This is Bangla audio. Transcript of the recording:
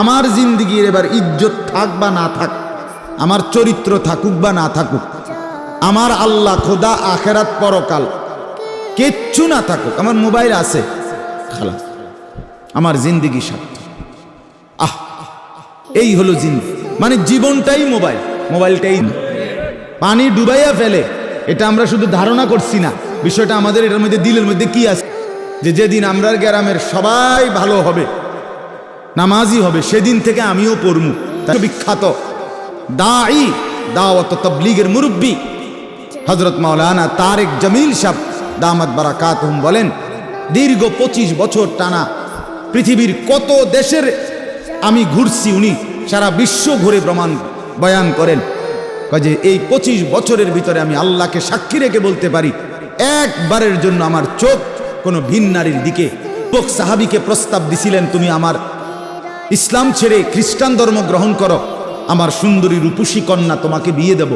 আমার জিন্দিগির এবার ইজ্জত থাক বা না থাক, আমার চরিত্র থাকুক বা না থাকুক, আমার আল্লাহ খোদা আখেরাত পরকাল কিচ্ছু না থাকুক, আমার মোবাইল আছে খালাস আমার জিন্দিগি সার্থক। আহ, এই হলো জিন্দি মানে জীবনটাই মোবাইল, মোবাইলটাই পানি ডুবাইয়া ফেলে, এটা আমরা শুধু ধারণা করছি না, বিষয়টা আমাদের এটার মধ্যে দিলের মধ্যে কি আছে? যে যেদিন আমরা গ্রামের সবাই ভালো হবে নামাজি হবে, সেদিন থেকে আমিও পড়মু। তাই বিখ্যাত। দাই দাওয়াত তবলিগের মুরব্বী। হজরত মাওলানা তারেক জামিল সাহ দামাত বারাকাত বলেন, দীর্ঘ পঁচিশ বছর টানা পৃথিবীর কত দেশের আমি ঘুরছি উনি, সারা বিশ্ব ঘুরে প্রমাণ বয়ান করেন। যে এই পঁচিশ বছরের ভিতরে আমি আল্লাহকে সাক্ষী রেখে বলতে পারি, একবারের জন্য আমার চোখ কোনো ভিন নারীর দিকে। পোক সাহাবিকে প্রস্তাব দিছিলেন, তুমি আমার ইসলাম ছেড়ে খ্রিস্টান ধর্ম গ্রহণ করো। আমার সুন্দরী রূপসী কন্যা তোমাকে বিয়ে দেব।